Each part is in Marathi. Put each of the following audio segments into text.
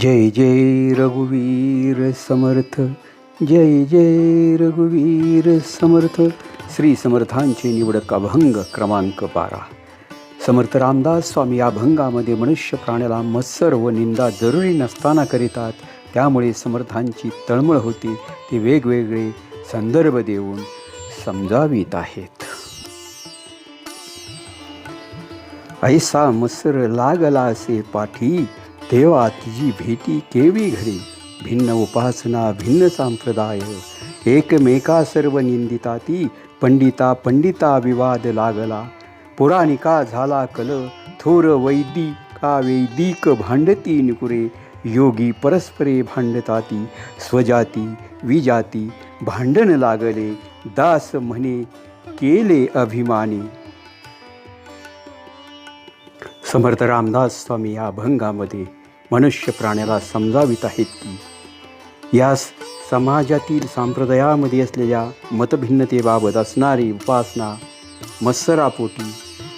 जय जय रघुवीर समर्थ जय जय रघुवीर समर्थ. श्री समर्थांचे निवडक अभंग क्रमांक बारा. समर्थ रामदास स्वामी या अभंगामध्ये मनुष्य प्राण्याला मत्सर व निंदा जरुरी नसताना करीतात. त्यामुळे समर्थांची तळमळ होती. ते वेगवेगळे संदर्भ देऊन समजावीत आहेत. ऐसा मत्सर लागला असे पाठी. तेव्हा तिची भेटी केवी घडी भिन्न उपासना भिन्न संप्रदाय एकमेका सर्व निंदिता ती पंडिता पंडिता विवाद लागला. पुराणिका झाला कल थोर वैदिका वैदिक भांडती निकुरे. योगी परस्परे भांडताती स्वजाती विजाती भांडण लागले. दास म्हणे केले अभिमानी. समर्थ रामदास स्वामी या अभंगामध्ये मनुष्य प्राण्याला समजावित आहेत की या समाजातील संप्रदायामध्ये असलेल्या मतभिन्नतेबाबत असणारी उपासना मत्सरापोटी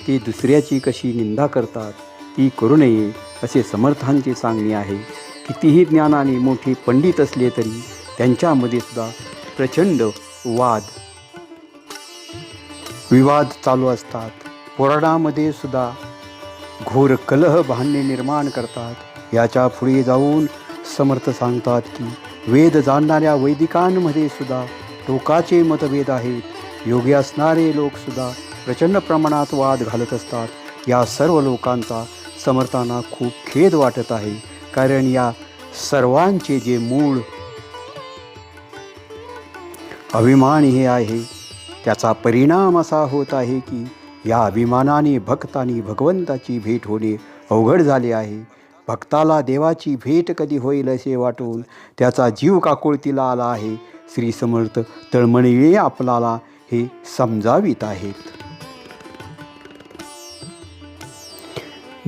ते दुसऱ्याची कशी निंदा करतात ती करू नये असे समर्थांचे सांगणे आहे. कितीही ज्ञानाने मोठे पंडित असले तरी त्यांच्यामध्ये सुद्धा प्रचंड वाद विवाद चालू असतात. पुराणामध्ये सुद्धा घोर कलह भांडणे निर्माण करतात. याच्यापुढे जाऊन समर्थ सांगतात की वेद जाणणाऱ्या वैदिकांमध्ये सुद्धा टोकाचे मतभेद आहेत. योगी असणारे लोकसुद्धा प्रचंड प्रमाणात वाद घालत असतात. या सर्व लोकांचा समर्थांना खूप खेद वाटत आहे. कारण या सर्वांचे जे मूळ अभिमान हे आहे त्याचा परिणाम असा होत आहे की या अभिमानाने भक्तांनी भगवंताची भेट होणे अवघड झाले आहे. भक्ताला देवाची भेट कधी होईल असे वाटून त्याचा जीव काकुळतीला आला आहे. श्री समर्थ तळमळीने आपल्याला हे समजावित आहेत.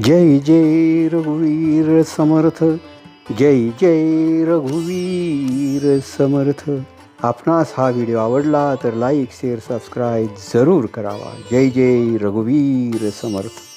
जय जय रघुवीर समर्थ जय जय रघुवीर समर्थ. आपणास हा व्हिडिओ आवडला तर लाईक शेअर सबस्क्राईब जरूर करावा. जय जय रघुवीर समर्थ.